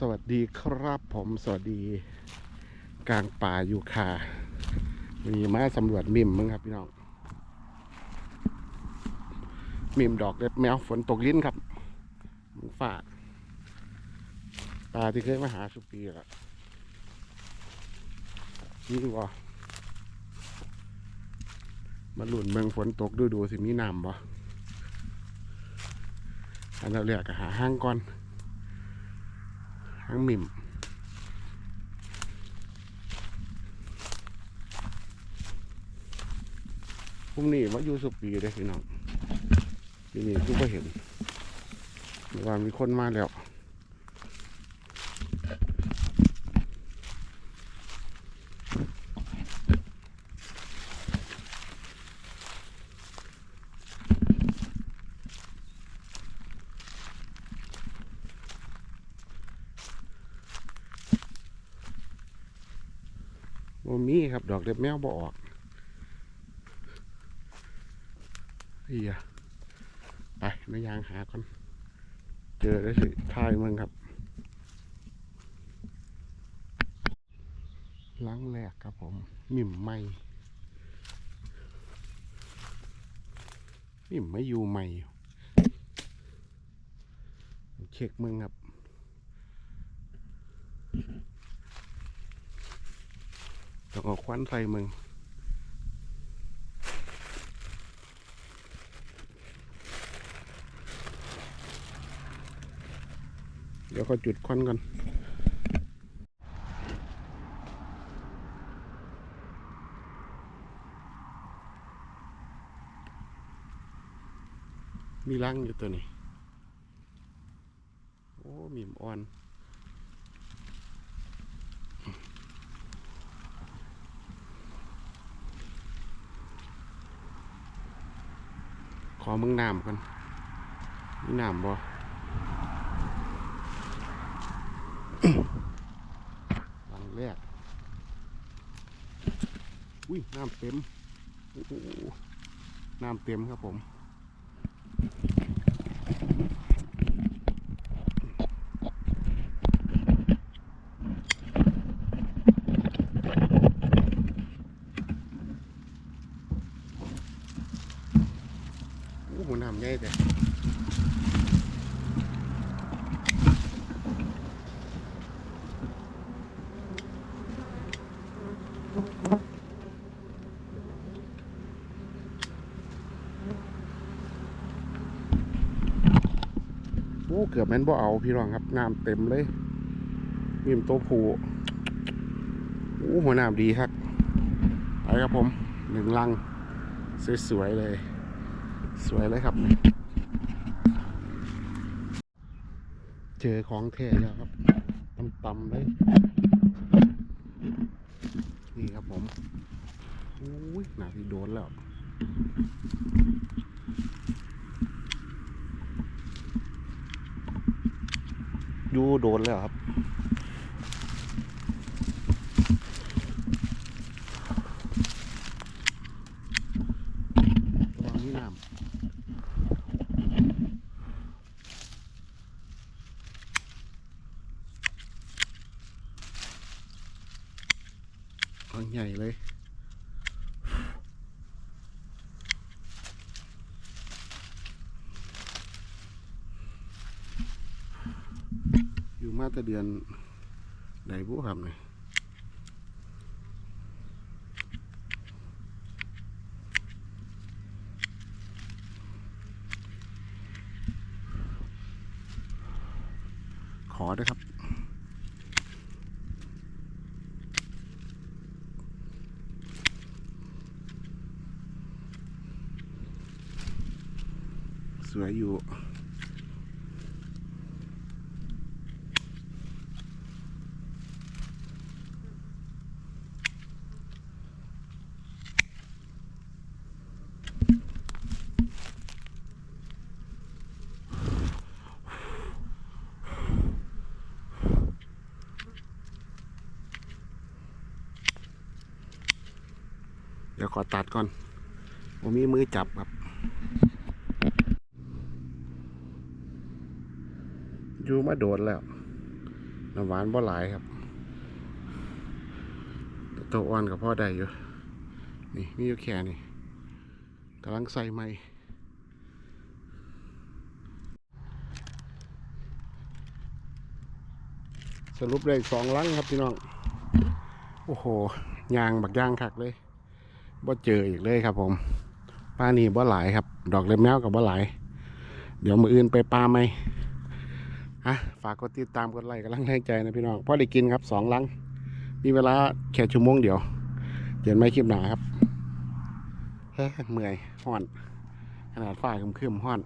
สวัสดีครับผมสวัสดีกลางป่าอยู่คามีมาสำรวจมิมมั้งครับพี่น้องมิมดอกเล็บแมวฝนตกลิ้นครับหมูฝาดปลาที่เคยมาหาสุปีแล้วนี่วะมาหลุนเมืองฝนตกดูดูสิมีน้ำบ่อันเราเรียกหาห้างก่อน ทั้งมิมพรุ่งนี้มาอยู่สุปีได้พี่น้องที่นี่คือก็เห็นว่ามีคนมาแล้ว โมมีครับ ดอกเล็บแมวบ่ออกเฮียไปไม่ยางหาก่อนเจอได้สิทายมึงครับ ล้างแรกครับผม มิมไม่มิมไม่อยู่ใหม่เช็คมึงครับ ออาควันใส่มึงเดี๋ยวก็จุดควันก่อนมีรังอยู่ตัวนี้ โอ้ มีมอ่อน อมึงน้ำกันมีน้ำบ่ลังแรก อุ้ยน้ำเต็ม โอ้โหน้ำเต็มครับผม อ้โหน้ำใหญ่แต่โอ้เกือบแม่นบ่เอาพี่รองครับน้ำเต็มเลยมีมโตวผูโอ้หัวน้ำดีครับไปครับผมหนึ่งลัง สวยๆเลย สวยเลยครับ เจอของแท้แล้วครับตำๆเลย นี่ครับผมโอ้ยหนาที่โดนแล้วยูโดนแล้วครับ ระวังนี่น้ำ อันใหญ่เลยอยู่มาแต่เดือนไหนบุครับเนี่ยขอด้วยครับ วยอยู่ เดี๋ยวขอตัดก่อน ผมมีมือจับครับ อยู่มาโดนแล้วน้ำหวานบ่หลายครับแต่ตัวอ่อนกับพ่อได้อยู่นี่มีอยู่แค่นี่กำลังใส่ใหม่สรุปได้สองลังครับพี่น้อง โอ้โหยางบักยางคักเลยบ่เจออีกเลยครับผมปลานี่บ่หลายครับ ดอกเล็บแมวกับบ่หลาย เดี๋ยวมืออื่นไปปลาไหม่ะฝากกดติดตามกดไลค์กำลังแรงใจนะพี่น้องพ่อได้กินครับสองลัง มีเวลาแค่ชั่วโมงเดียวเจอกันไม่คลิปหนาครับเฮ้ยเมื่อยห่อน ขนาดฝ่าคึมๆห้อน